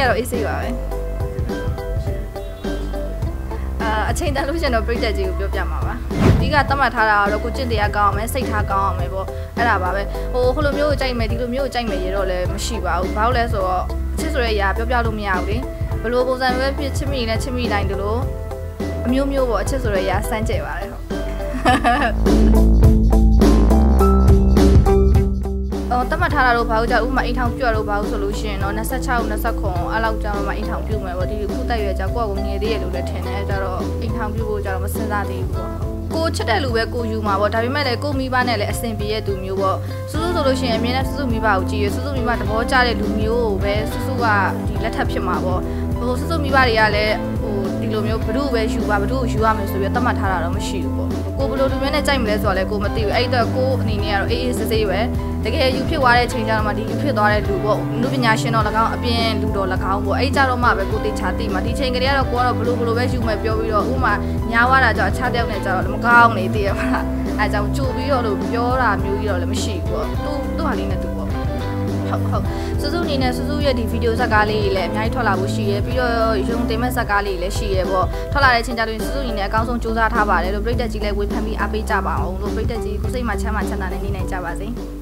ကတော့အေးဆေးပါပဲအာအချိန်တန်လို့ရှိရင်တော့ပြိတက်ကြီးကိုပြောပြမှာပါအဓိကသတ်မှတ်ထားတာကတော့ကိုကျင့်တရားကောင်းအောင်မယ်စိတ်ထားကောင်းအောင်မယ်ပေါ့အဲ့ဒါပါပဲဟိုဟိုလိုမျိုးကိုကြိုက်မယ်ဒီလိုမျိုးကိုကြိုက်မယ်ရတော့လည်းမရှိပါဘူးဘာလို့လဲဆိုတော့ချစ်ဆိုတဲ့အရာပြောပြလို့မရဘူးလေဘလို့ပုံစံပဲဖြစ်ချစ်မိနဲ့ချစ်မိတိုင်းတို့လို့အမျိုးမျိုးပေါ့အချစ်ဆိုတဲ့အရာစမ်းကြဲပါတယ်ဟုတ် ထားတာတော့ဘာလို့ကြာဥမာအိမ်ထောင်ပြတော့ဘာလို့ဆိုလို့ရှိရင်တော့26 29အဲ့လောက်ကြာတော့မှအိမ်ထောင်ပြုမယ်ပေါ့ဒီခုတက်ရွယ်ကြာကိုယ့်ကိုငယ်သေးရလို့လည်းထင်တယ်ကြတော့အိမ်ထောင်ပြုဖို့ကြာတော့မစင်စားသေးဘူးပေါ့ကိုချစ်တဲ့လူပဲကိုယူမှာပေါ့ဒါပေမဲ့လည်းကိုမိဘနဲ့လည်းအဆင်ပြေတဲ့သူမျိုးပေါ့စူးစူးဆိုလို့ရှိရင်အမြဲတမ်းစူးစူးမိဘကိုကြည့်ရစူးစူးမိဘသဘောကျတဲ့လူမျိုးကိုပဲစူးစူးကဒီလက်ထပ်ဖြစ်မှာပေါ့ဟိုစူးစူးမိဘတွေကလည်းဟို ဒီလိုမျိုးဘ ᱹ ပဲယူပါဘ ᱹ ယူရမယ်ဆိုပြီးသတ်မှတ်ထားတာတော့မရှိဘူးပေါ့ကိုဘလို့လူမျိုးနဲ့ကြိုက်မလဲဆိုတော့လည်းကိုမသိဘူးအဲ့တော့ကိုအနေနဲ့ကတော့အေးအေးဆေးဆေးပဲတကယ်ယူဖြစ်သွားတဲ့ချိန်ကျတော့မှဒီယူဖြစ်သွားတဲ့လူပေါ့လူပညာရှင်တော့၎င်းအပြင်လူတော့၎င်းပေါ့အဲ့ကြတော့မှပဲကိုတေချာသိမှာဒီချိန်ကလေးကတော့ကိုကတော့ဘလို့ဘလို့ပဲယူမယ်ပြောပြီးတော့ဥမာညားသွားတာကြောင့်အခြားတယောက်နဲ့ကြတော့မကောင်းနေသေးရမလားအဲကြောင့်ကြိုပြီးတော့လို့ပြောတာမျိုးကြီးတော့လည်းမရှိဘူးပေါ့သူသူ့ဟာလေးနဲ့သူပေါ့ ဟုတ်ဟုတ်စူးစူးအနေနဲ့စူးစူးရဲ့ဒီဗီဒီယိုဇာတ်ကားလေးကြီးလည်းအများကြီးထွက်လာဖို့ရှိရဲပြီးတော့ရုံတင်မဲ့ဇာတ်ကားလေးကြီးလည်းရှိရဲပေါ့ထွက်လာတဲ့ချိန်ကျတော့စူးစူးအနေနဲ့အကောင်းဆုံးစူးစမ်းထားပါတယ်လို့ပြည်သက်ကြီးလည်းဝေဖန်ပြီးအားပေးကြပါအောင်လို့ပြည်သက်ကြီးကိုစိတ်မှချမ်းသာချမ်းသာနဲ့နေနိုင်ကြပါစေ။